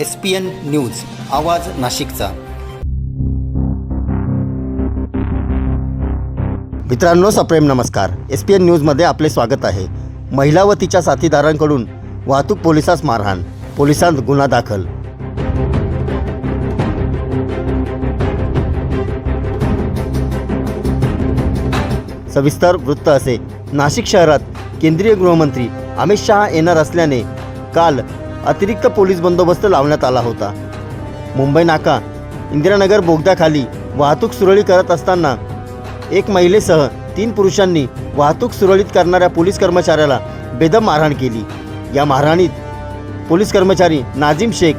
S P N news आवाज नाशिकचा. मित्रांनो सप्रेम नमस्कार. एस पी एन न्यूजमध्ये आपले स्वागत आहे. महिला व तिच्या साथीदारांकडून वाहतूक पोलिसास मारहाण पोलिसांत गुन्हा दाखल. सविस्तर वृत्त असे. नाशिक शहरात केंद्रीय गृहमंत्री अमित शहा येणार असल्याने काल अतिरिक्त पोलीस बंदोबस्त लावण्यात आला होता. मुंबई नाका इंदिरानगर बोगद्याखाली वाहतूक सुरळीत करत असताना एक महिलेसह तीन पुरुषांनी वाहतूक सुरळीत करणाऱ्या पोलीस कर्मचाऱ्याला बेदम मारहाण केली. या मारहाणीत पोलीस कर्मचारी नाझीम शेख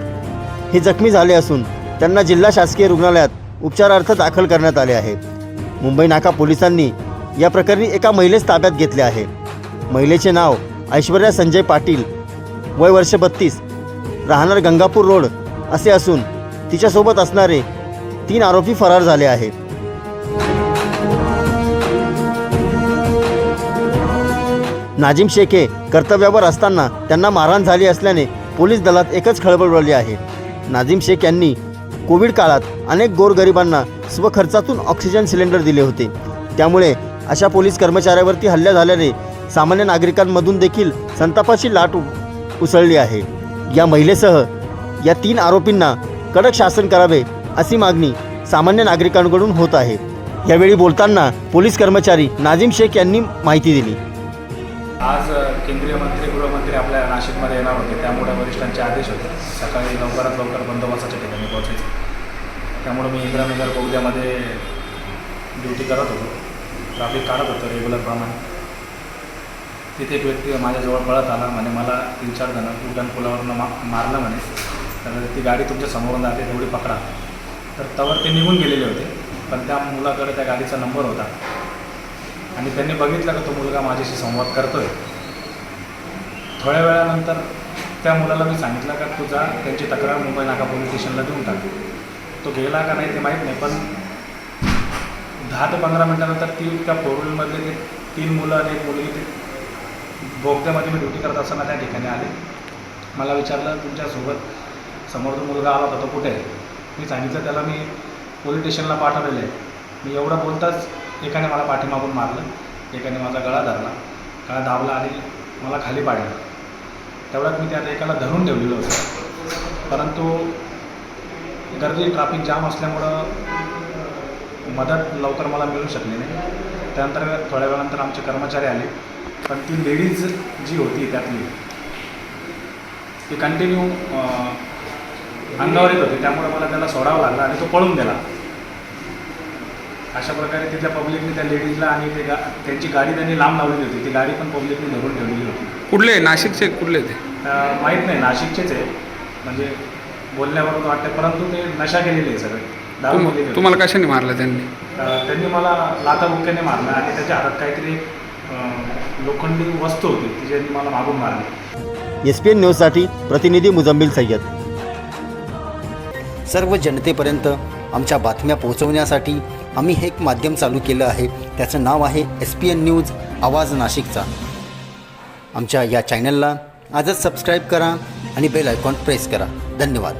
हे जखमी झाले असून त्यांना जिल्हा शासकीय रुग्णालयात उपचारार्थ दाखल करण्यात आले आहे. मुंबई नाका पोलिसांनी या प्रकरणी एका महिलेस ताब्यात घेतले आहे. महिलेचे नाव ऐश्वर्या संजय पाटील वय वर्ष बत्तीस. राहणार गंगापूर रोड असे असून तिच्यासोबत असणारे तीन आरोपी फरार झाले आहेत. नाजिम शेख हे कर्तव्यावर असताना त्यांना मारहाण झाली असल्याने पोलीस दलात एकच खळबळ उडली आहे. नाझीम शेख यांनी कोविड काळात अनेक गोरगरिबांना स्वखर्चातून ऑक्सिजन सिलेंडर दिले होते. त्यामुळे अशा पोलीस कर्मचाऱ्यावरती हल्ला झाल्याने सामान्य नागरिकांमधून देखील संतापाची लाट उसळली आहे. या महिलेसह या तीन आरोपींना कडक शासन करावे अशी मागणी सामान्य नागरिकांकडून होत आहे. यावेळी बोलताना पोलीस कर्मचारी नाझीम शेख यांनी माहिती दिली. आज केंद्रीय मंत्री गृहमंत्री आपल्या नाशिकमध्ये येणार होते. त्यामुळे वरिष्ठांचे आदेश होते. सकाळी लवकरात लवकर बंदोबस्ताच्या ठिकाणी पोहोचायचे. त्यामुळे मी इंदिरानगर बोगद्यामध्ये ड्युटी करत होतो. ट्रॅफिक काढत होतो रेग्युलरप्रमाणे तिथे एक व्यक्ती माझ्याजवळ पळत आला म्हणे मला तीन चार जण उड्डाण पुलावरनं मा मारलं म्हणे. तर ती गाडी तुमच्या समोरून जाते तेवढी पकडा. तर तवर ते निघून गेलेले होते पण त्या मुलाकडे त्या गाडीचा नंबर होता. आणि त्यांनी बघितलं का तो मुलगा माझ्याशी संवाद करतोय. थोड्या वेळानंतर त्या मुलाला मी सांगितलं का तू जा त्यांची तक्रार मुंबई नाका पोलीस स्टेशनला देऊन टाक. तो गेला का नाही ते माहीत नाही पण दहा ते पंधरा मिनटानंतर ती त्या पोरुलमधले ते तीन मुलं आणि एक मुलगी ते बोगद्यामध्ये मी ड्युटी करत असताना त्या ठिकाणी आले. मला विचारलं तुमच्यासोबत समोर जो मुलगा आला होता तो कुठे आहे? मी सांगितलं त्याला मी पोलीस स्टेशनला पाठवलेलं आहे. मी एवढं बोलताच एकाने मला पाठीमागून मारलं. एकाने माझा गळा धरला. गळा दाबला आणि मला खाली पाडलं. तेवढ्यात मी त्या एकाला धरून ठेवलेलं होतं. परंतु गर्दी ट्रॅफिक जाम असल्यामुळं मदत लवकर मला मिळू शकली नाही. त्यानंतर थोड्या वेळानंतर आमचे कर्मचारी आले. पण ती लेडीज जी होती त्यातली ती कंटिन्यू अंगावर येत होती. त्यामुळे मला त्याला सोडावं लागलं आणि तो पळून गेला. अशा प्रकारे तिथल्या पब्लिकने त्या लेडीजला आणि ते गा त्यांची गाडी त्यांनी लांब लावलेली होती. ती गाडी पण पब्लिकने धरून ठेवलेली होती. कुठले? नाशिकचे कुठले ते? माहीत नाही. नाशिकचेच आहे. म्हणजे बोलण्यावरून वाटतं परंतु ते नशा केलेली आहे सगळे. दारू. तुम्हाला कशाने मारलं त्यांनी? त्यांनी मला लाता बुक्क्याने मारलं आणि त्याच्या हातात काहीतरी लोखंडी वस्तू होती ती ज्यांनी मला मागून मारली. एस पी एन न्यूजसाठी प्रतिनिधी मुजम्मिल सय्यद. सर्व जनतेपर्यंत आमच्या बातम्या पोहोचवण्यासाठी आम्ही हे एक माध्यम चालू केलं आहे. त्याचं नाव आहे एस पी एन न्यूज आवाज नाशिकचा. आमच्या या चॅनलला आजच सबस्क्राईब करा आणि बेल आयकॉन प्रेस करा. धन्यवाद.